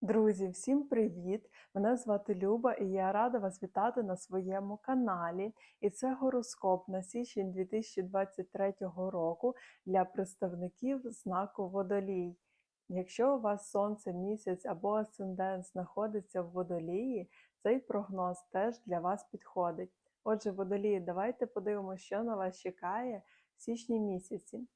Друзі, всім привіт! Мене звати Люба і я рада вас вітати на своєму каналі. І це гороскоп на січень 2023 року для представників знаку Водолій. Якщо у вас сонце, місяць або асцендент знаходиться в водолії, цей прогноз теж для вас підходить. Отже, водолії, давайте подивимося, що на вас чекає в січні місяці.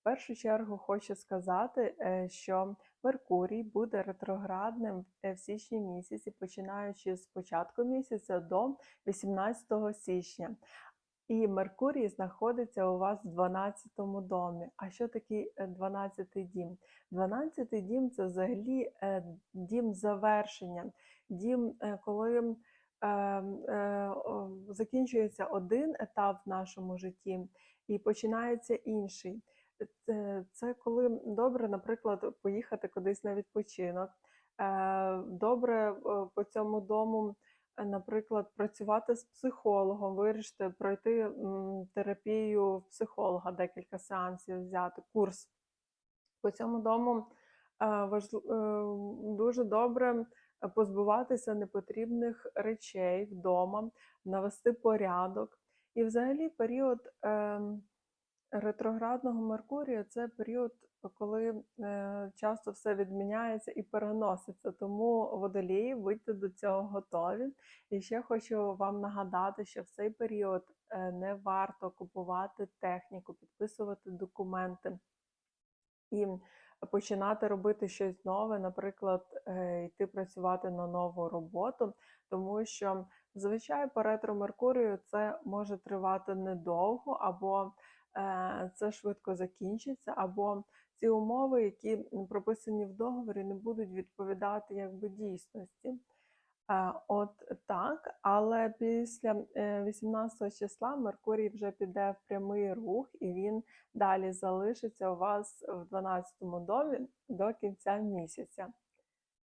В першу чергу хочу сказати, е, що Меркурій буде ретроградним е, в січні місяці, починаючи з початку місяця до 18 січня. І Меркурій знаходиться у вас в 12 домі. А що таке 12 дім? 12 дім це взагалі е, дім завершення, дім, коли закінчується один етап в нашому житті і починається інший. Це коли добре, наприклад, поїхати кудись на відпочинок. Е, добре е, по цьому дому, е, наприклад, працювати з психологом, вирішити пройти терапію в психолога, декілька сеансів взяти, курс. По цьому дому дуже добре позбуватися непотрібних речей вдома, навести порядок. І взагалі період. Ретроградного Меркурія це період, коли е, часто все відміняється і переноситься. Тому водолії, будьте до цього готові. І ще хочу вам нагадати, що в цей період е, не варто купувати техніку, підписувати документи і починати робити щось нове, наприклад, е, йти працювати на нову роботу, тому що зазвичай по ретро Меркурію це може тривати недовго або це швидко закінчиться, або ці умови, які прописані в договорі, не будуть відповідати якби дійсності. Е, от так, але після 18 е, числа Меркурій вже піде в прямий рух, і він далі залишиться у вас в 12 домі до кінця місяця.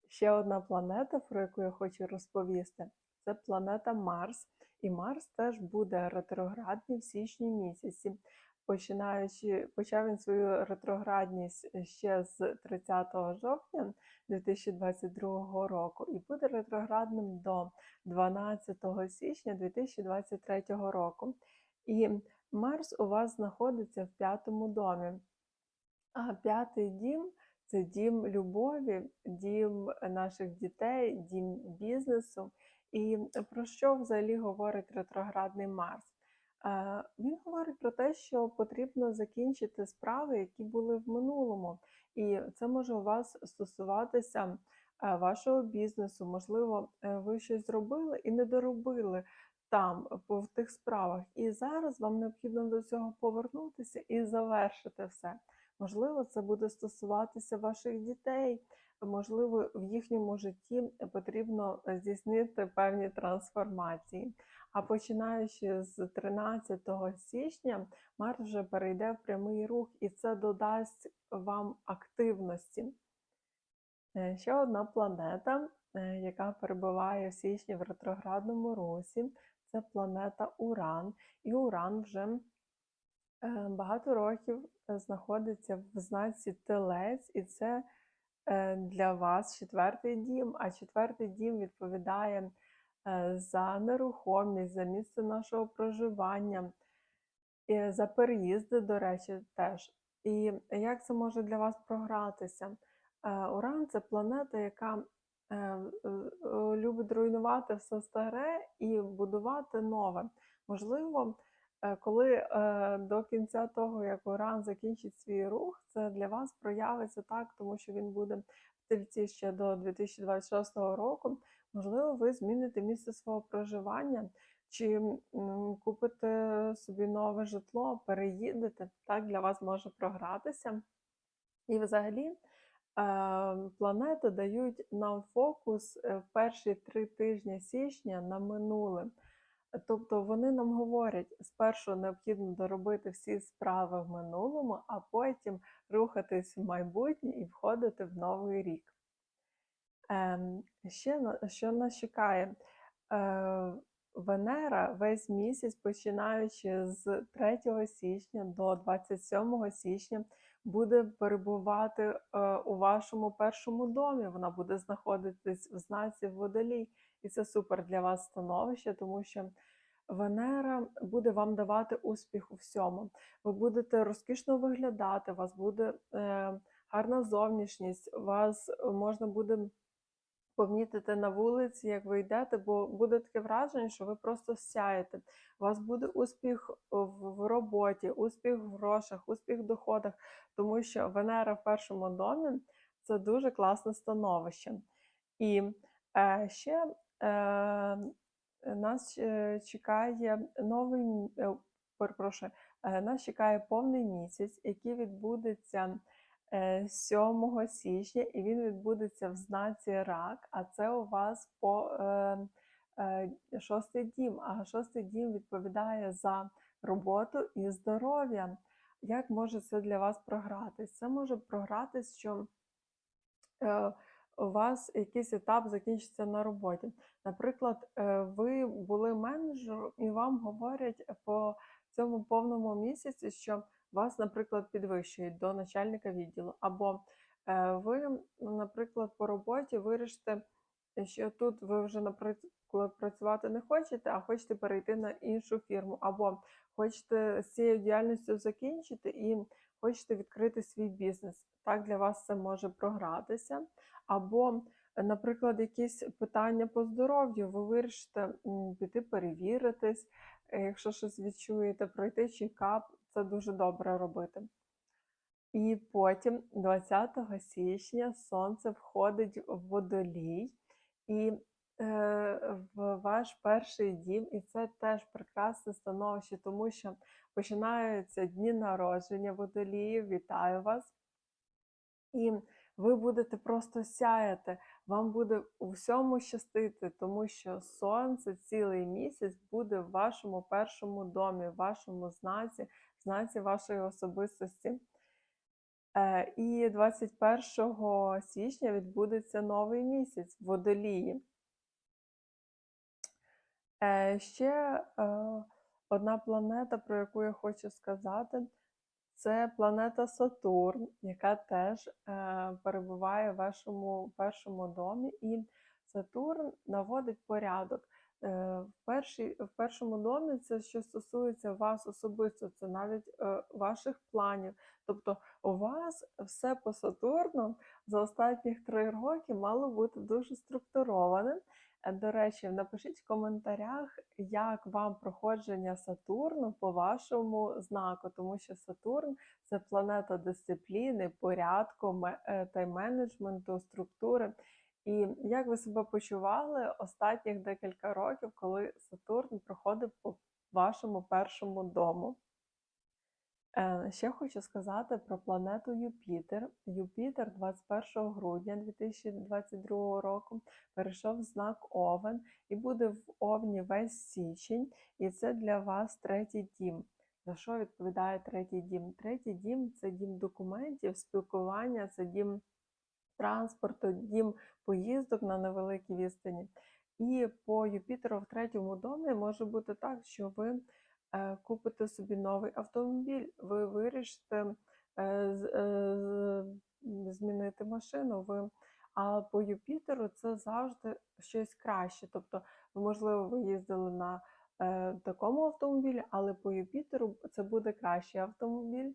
Ще одна планета, про яку я хочу розповісти, це планета Марс. І Марс теж буде ретроградний в січні місяці починаючи, почав він свою ретроградність е, ще з 30 жовтня 2022 року і буде ретроградним до 12 січня 2023 року. І Марс у вас знаходиться в п'ятому домі. А п'ятий дім це дім любові, дім наших дітей, дім бізнесу. І про що взагалі говорить ретроградний Марс? Він говорить про те, що потрібно закінчити справи, які були в минулому, і це може у вас стосуватися вашого бізнесу. Можливо, е, ви щось зробили і не доробили там, в тих справах. І зараз вам необхідно до цього повернутися і завершити все. Можливо, це буде стосуватися ваших дітей. Можливо, в їхньому житті потрібно здійснити певні трансформації. А починаючи з 13 січня, Марс вже перейде в прямий рух, і це додасть вам активності. Е, ще одна планета, е, яка перебуває в січні в ретроградному русі, це планета Уран. І Уран вже е, багато років знаходиться в знаці Телець, і це для вас четвертий дім, а четвертий дім відповідає. Е, за нерухомість, за місце нашого проживання, і за переїзди, до речі, теж. І як це може для вас програтися? Е, Уран це планета, яка е, любить руйнувати все старе і будувати нове. Можливо, коли до кінця того, як Уран закінчить свій рух, це для вас проявиться так, тому що він буде в тельці ще до 2026 року. Можливо, ви зміните місце свого проживання, чи купите собі нове житло, переїдете, так для вас може програтися. І взагалі е, планети дають нам фокус е, в перші три тижні січня на минуле. Тобто вони нам говорять, спершу необхідно доробити всі справи в минулому, а потім рухатись в майбутнє і входити в новий рік. Ем, ще що нас чекає? Е, Венера весь місяць, починаючи з 3 січня до 27 січня, буде перебувати е, у вашому першому домі. Вона буде знаходитись в знаці водолій. І це супер для вас становище, тому що Венера буде вам давати успіх у всьому. Ви будете розкішно виглядати, у вас буде е, гарна зовнішність, вас можна буде помітити на вулиці, як ви йдете, бо буде таке враження, що ви просто сяєте. У вас буде успіх в роботі, успіх в грошах, успіх в доходах, тому що Венера в першому домі це дуже класне становище. І е, ще е, нас е, чекає новий, е, перепрошую, е, нас чекає повний місяць, який відбудеться 7 січня, і він відбудеться в знаці рак, а це у вас по е, е, шостий дім. А шостий дім відповідає за роботу і здоров'я. Як може це для вас програтись? Це може програтись, що е, у вас якийсь етап закінчиться на роботі. Наприклад, е, ви були менеджером і вам говорять по цьому повному місяці, що вас, наприклад, підвищують до начальника відділу, або е, ви, наприклад, по роботі вирішите, що тут ви вже, наприклад, працювати не хочете, а хочете перейти на іншу фірму, або хочете з цією діяльністю закінчити і хочете відкрити свій бізнес. Так для вас це може програтися. Або, е, наприклад, якісь питання по здоров'ю, ви вирішите піти перевіритись, е, якщо щось відчуєте, пройти чекап, це дуже добре робити. І потім, 20 січня, сонце входить в водолій і е, в ваш перший дім, і це теж прекрасне становище, тому що починаються дні народження водоліїв. Вітаю вас! І ви будете просто сяяти, вам буде у всьому щастити, тому що сонце цілий місяць буде в вашому першому домі, в вашому знаці, знаці вашої особистості. Е, І 21 січня відбудеться новий місяць в водолії. Е, Ще е, одна планета, про яку я хочу сказати, це планета Сатурн, яка теж перебуває в вашому першому домі. І Сатурн наводить порядок. Е, в, першій, в першому домі це що стосується вас особисто, це навіть е, ваших планів. Тобто у вас все по Сатурну за останніх три роки мало бути дуже структурованим. Е, До речі, напишіть в коментарях, як вам проходження Сатурну по вашому знаку, тому що Сатурн це планета дисципліни, порядку, е, тайм-менеджменту, структури. І як ви себе почували останніх декілька років, коли Сатурн проходив по вашому першому дому? Е, Ще хочу сказати про планету Юпітер. Юпітер 21 грудня 2022 року перейшов в знак Овен і буде в Овні весь січень, і це для вас третій дім. За що відповідає третій дім? Третій дім це дім документів, спілкування, це дім транспорту, дім поїздок на невеликій відстані. І по Юпітеру в третьому домі може бути так, що ви е, купите собі новий автомобіль, ви вирішите е, е, змінити машину. Ви, а по Юпітеру це завжди щось краще. Тобто, можливо, ви їздили на такому автомобілі, але по Юпітеру це буде кращий автомобіль.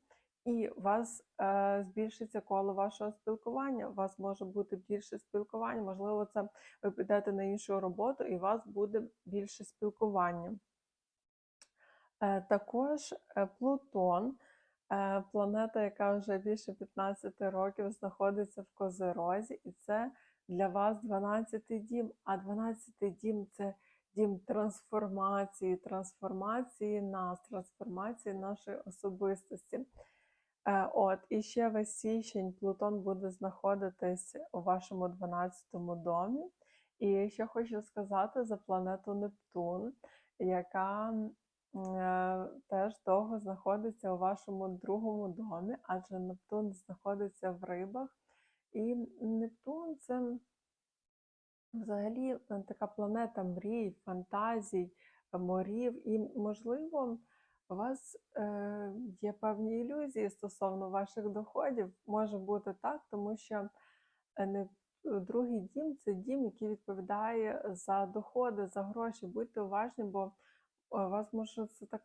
І у вас е, збільшиться коло вашого спілкування. У вас може бути більше спілкування. Можливо, це ви підете на іншу роботу, і у вас буде більше спілкування. Е, Також е, Плутон, е, планета, яка вже більше 15 років знаходиться в Козерозі, і це для вас 12-й дім. А 12-й дім це дім трансформації, трансформації нас, трансформації нашої особистості. Е, От, і ще весь січень Плутон буде знаходитись у вашому 12-му домі. І ще хочу сказати за планету Нептун, яка е, теж довго знаходиться у вашому другому домі, адже Нептун знаходиться в рибах. І Нептун це взагалі е, така планета мрій, фантазій, морів. І, можливо, у вас е, є певні ілюзії стосовно ваших доходів. Може бути так, тому що е, не другий дім це дім, який відповідає за доходи, за гроші. Будьте уважні, бо е, у вас може це так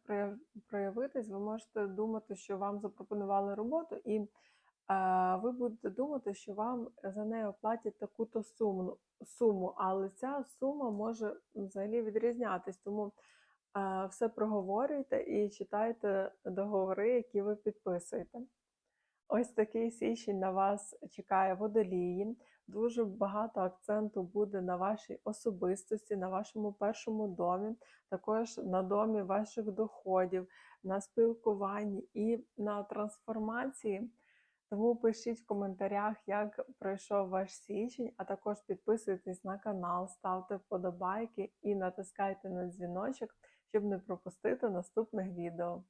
проявитись. Ви можете думати, що вам запропонували роботу, і е, ви будете думати, що вам за неї оплатять таку-то суму, суму, але ця сума може взагалі відрізнятись. Тому е, все проговорюйте і читайте договори, які ви підписуєте. Ось такий січень на вас чекає водолії. Дуже багато акценту буде на вашій особистості, на вашому першому домі, також на домі ваших доходів, на спілкуванні і на трансформації. Тому пишіть в коментарях, як пройшов ваш січень, а також підписуйтесь на канал, ставте вподобайки і натискайте на дзвіночок, щоб не пропустити наступних відео.